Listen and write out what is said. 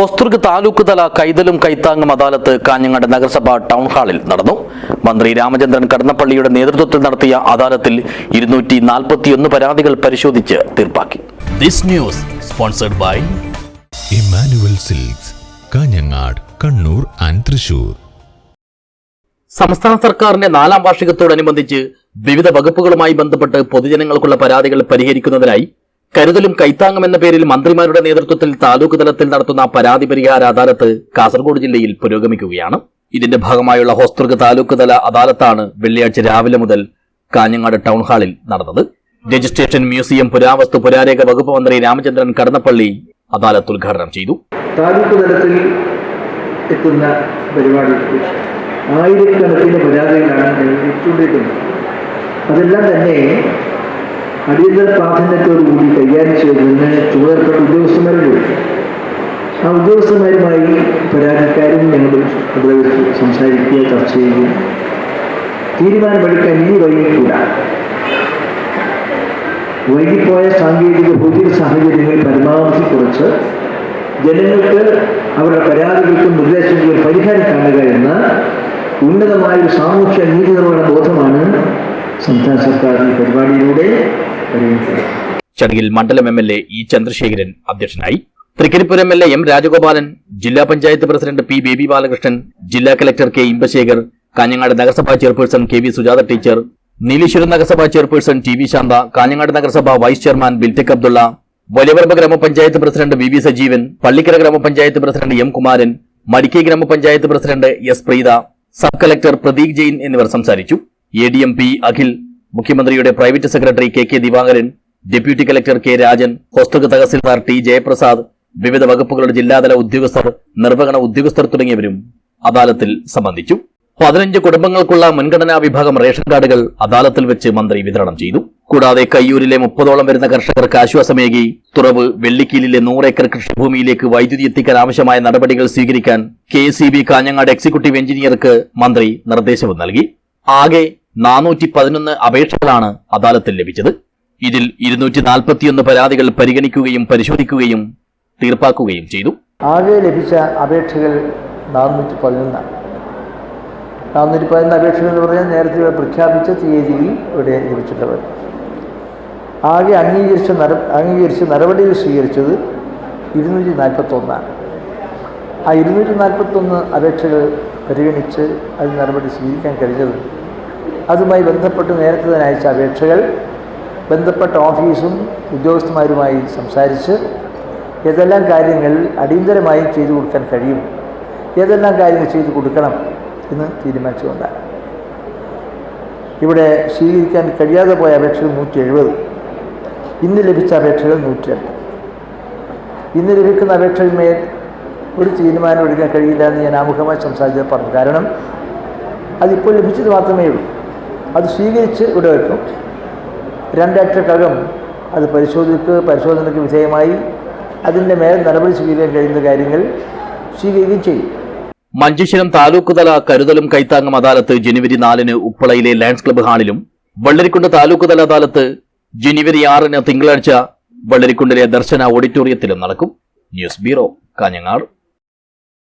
ഹോസ്ദുർഗ് താലൂക്ക് തല കൈതലും കൈത്താങ്ങും അദാലത്ത് കാഞ്ഞങ്ങാട് നഗരസഭ ടൗൺ ഹാളിൽ നടന്നു. മന്ത്രി രാമചന്ദ്രൻ കടന്നപ്പള്ളിയുടെ നേതൃത്വത്തിൽ നടത്തിയ അദാലത്തിൽ ഇരുന്നൂറ്റി നാൽപ്പത്തിയൊന്ന് പരാതികൾ പരിശോധിച്ച് തീർപ്പാക്കി. This news sponsored by Emmanuel Silks Kanhangad Kannur and Thrissur. സംസ്ഥാന സർക്കാരിന്റെ നാലാം വാർഷികത്തോടനുബന്ധിച്ച് വിവിധ വകുപ്പുകളുമായി ബന്ധപ്പെട്ട് പൊതുജനങ്ങൾക്കുള്ള പരാതികൾ പരിഹരിക്കുന്നതിനായി കരുതലും കൈത്താങ്ങും എന്ന പേരിൽ മന്ത്രിമാരുടെ നേതൃത്വത്തിൽ താലൂക്ക് തലത്തിൽ നടത്തുന്ന പരാതി പരിഹാര അദാലത്ത് കാസർഗോഡ് ജില്ലയിൽ പുരോഗമിക്കുകയാണ്. ഇതിന്റെ ഭാഗമായുള്ള ഹോസ്തൃക താലൂക്ക് തല അദാലത്താണ് വെള്ളിയാഴ്ച രാവിലെ മുതൽ കാഞ്ഞങ്ങാട് ടൗൺ ഹാളിൽ നടന്നത്. രജിസ്ട്രേഷൻ മ്യൂസിയം പുരാവസ്തു പുരാരേഖ വകുപ്പ് മന്ത്രി രാമചന്ദ്രൻ കടന്നപ്പള്ളി അദാലത്ത് ഉദ്ഘാടനം ചെയ്തു. താലൂക്ക് തലത്തിൽ എത്തുന്ന പരിപാടി ആയിരക്കണക്കിന് പരാതികളാണ് അതെല്ലാം തന്നെ അടിയന്തര പ്രാധാന്യത്തോടുകൂടി കൈകാര്യം ചെയ്തതിന് ചുമതലപ്പെട്ട ഉദ്യോഗസ്ഥന്മാരുണ്ട്. ആ ഉദ്യോഗസ്ഥന്മാരുമായി പരാതിക്കാരും ഞങ്ങൾ അവിടെ സംസാരിക്കുക ചർച്ച ചെയ്യുകയും തീരുമാനമെടുക്കാൻ ഇനി വൈകിക്കൂട വൈകിപ്പോയ സാങ്കേതിക ഭൗതിക സാഹചര്യങ്ങൾ പരമാവധി കുറച്ച് ജനങ്ങൾക്ക് അവരുടെ പരാതികൾക്കും നിർദ്ദേശങ്ങൾക്കും പരിഹാരം കാണുക എന്ന ഉന്നതമായ ഒരു സാമൂഹ്യ നീതി നിർവഹണ ബോധമാണ് സംസ്ഥാന സർക്കാർ പരിപാടിയിലൂടെ ചടങ്ങിൽ മണ്ഡലം M L A E Chandrasekharan അധ്യക്ഷനായി. Trikaripur M L A M Rajagopalan ജില്ലാ പഞ്ചായത്ത് പ്രസിഡന്റ് പി ബേബി ബാലകൃഷ്ണൻ ജില്ലാ കലക്ടർ കെ ഇമ്പശേഖർ കാഞ്ഞങ്ങാട് നഗരസഭാ chairperson K V Sujatha teacher Nileshwaram നഗരസഭാ chairperson T V Shantha Kanhangad നഗരസഭാ വൈസ് ചെയർമാൻ ബിൽറ്റക് അബ്ദുള്ള വലിയവർമ്മ ഗ്രാമപഞ്ചായത്ത് president V V Sajeevan Pallikkara ഗ്രാമപഞ്ചായത്ത് president M Kumaran Madikai ഗ്രാമപഞ്ചായത്ത് president S Preetha sub collector Pradeep Jain എന്നിവർ സംസാരിച്ചു. A D M P Akhil മുഖ്യമന്ത്രിയുടെ private secretary K K Divakaran deputy collector K Rajan Hosdurg tahsildar T Jayaprasad വിവിധ വകുപ്പുകളുടെ ജില്ലാതല ഉദ്യോഗസ്ഥർ നിർവഹണ ഉദ്യോഗസ്ഥർ തുടങ്ങിയവരും അദാലത്തിൽ സംബന്ധിച്ചു. പതിനഞ്ച് കുടുംബങ്ങൾക്കുള്ള മുൻഗണനാ വിഭാഗം റേഷൻ കാർഡുകൾ അദാലത്തിൽ വെച്ച് മന്ത്രി വിതരണം ചെയ്തു. കൂടാതെ കയ്യൂരിലെ മുപ്പതോളം വരുന്ന കർഷകർക്ക് ആശ്വാസമേകി തുറവ് വെള്ളിക്കീലിലെ നൂറേക്കർ കൃഷിഭൂമിയിലേക്ക് വൈദ്യുതി എത്തിക്കാൻ ആവശ്യമായ നടപടികൾ സ്വീകരിക്കാൻ കെ കാഞ്ഞങ്ങാട് എക്സിക്യൂട്ടീവ് എഞ്ചിനീയർക്ക് മന്ത്രി നിർദ്ദേശവും നൽകി. ആകെ നാനൂറ്റി പതിനൊന്ന് അപേക്ഷകളാണ് അദാലത്തിൽ ലഭിച്ചത്. ഇതിൽ ഇരുന്നൂറ്റി നാൽപ്പത്തിയൊന്ന് പരാതികൾ പരിഗണിക്കുകയും പരിശോധിക്കുകയും തീർപ്പാക്കുകയും ചെയ്തു. ആകെ ലഭിച്ച അപേക്ഷകൾ നാനൂറ്റി പതിനൊന്നാണ് നാനൂറ്റി പതിനൊന്ന് അപേക്ഷകൾ എന്ന് പറഞ്ഞാൽ നേരത്തെ പ്രഖ്യാപിച്ച തീയതിയിൽ ഇവിടെ ലഭിച്ചിട്ടുള്ളത്. ആകെ അംഗീകരിച്ച നര അംഗീകരിച്ച നടപടികൾ സ്വീകരിച്ചത് ഇരുന്നൂറ്റി നാൽപ്പത്തൊന്നാണ് ആ ഇരുന്നൂറ്റി നാൽപ്പത്തൊന്ന് അപേക്ഷകൾ പരിഗണിച്ച് അതിന് നടപടി സ്വീകരിക്കാൻ കഴിഞ്ഞത് അതുമായി ബന്ധപ്പെട്ട് നേരത്തെ തന്നെ അയച്ച അപേക്ഷകൾ ബന്ധപ്പെട്ട ഓഫീസും ഉദ്യോഗസ്ഥന്മാരുമായി സംസാരിച്ച് ഏതെല്ലാം കാര്യങ്ങൾ അടിയന്തരമായി ചെയ്തു കൊടുക്കാൻ കഴിയും ഏതെല്ലാം കാര്യങ്ങൾ ചെയ്തു കൊടുക്കണം എന്ന് തീരുമാനിച്ചുകൊണ്ടാണ്. ഇവിടെ സ്വീകരിക്കാൻ കഴിയാതെ പോയ അപേക്ഷകൾ നൂറ്റി എഴുപത് ഇന്ന് ലഭിച്ച അപേക്ഷകൾ നൂറ്റി രണ്ട് ഇന്ന് ലഭിക്കുന്ന അപേക്ഷകളിന്മേൽ ഒരു തീരുമാനം എടുക്കാൻ കഴിയില്ല എന്ന് ഞാൻ ആമുഖമായി സംസാരിച്ചത് പറഞ്ഞു കാരണം അതിപ്പോൾ ലഭിച്ചത് മാത്രമേ ഉള്ളൂ. അത് സ്വീകരിച്ച് ഇവിടെ വയ്ക്കും രണ്ടാഴ്ചക്കകം അത് പരിശോധിക്ക് പരിശോധനയ്ക്ക് വിധേയമായി അതിന്റെ മേൽ നടപടി സ്വീകരിക്കാൻ കഴിയുന്ന കാര്യങ്ങൾ സ്വീകരിക്കുകയും ചെയ്യും. മഞ്ചേശ്വരം താലൂക്ക് തല കരുതലും കൈത്താങ്ങും അദാലത്ത് ജനുവരി നാലിന് ഉപ്പളയിലെ ലയൺസ് ക്ലബ്ബ് ഹാളിലും വള്ളരിക്കുണ്ട് താലൂക്ക് തല അദാലത്ത് ജനുവരി ആറിന് തിങ്കളാഴ്ച വള്ളരിക്കുണ്ടിലെ ദർശന ഓഡിറ്റോറിയത്തിലും നടക്കും. News bureau Kanhangad.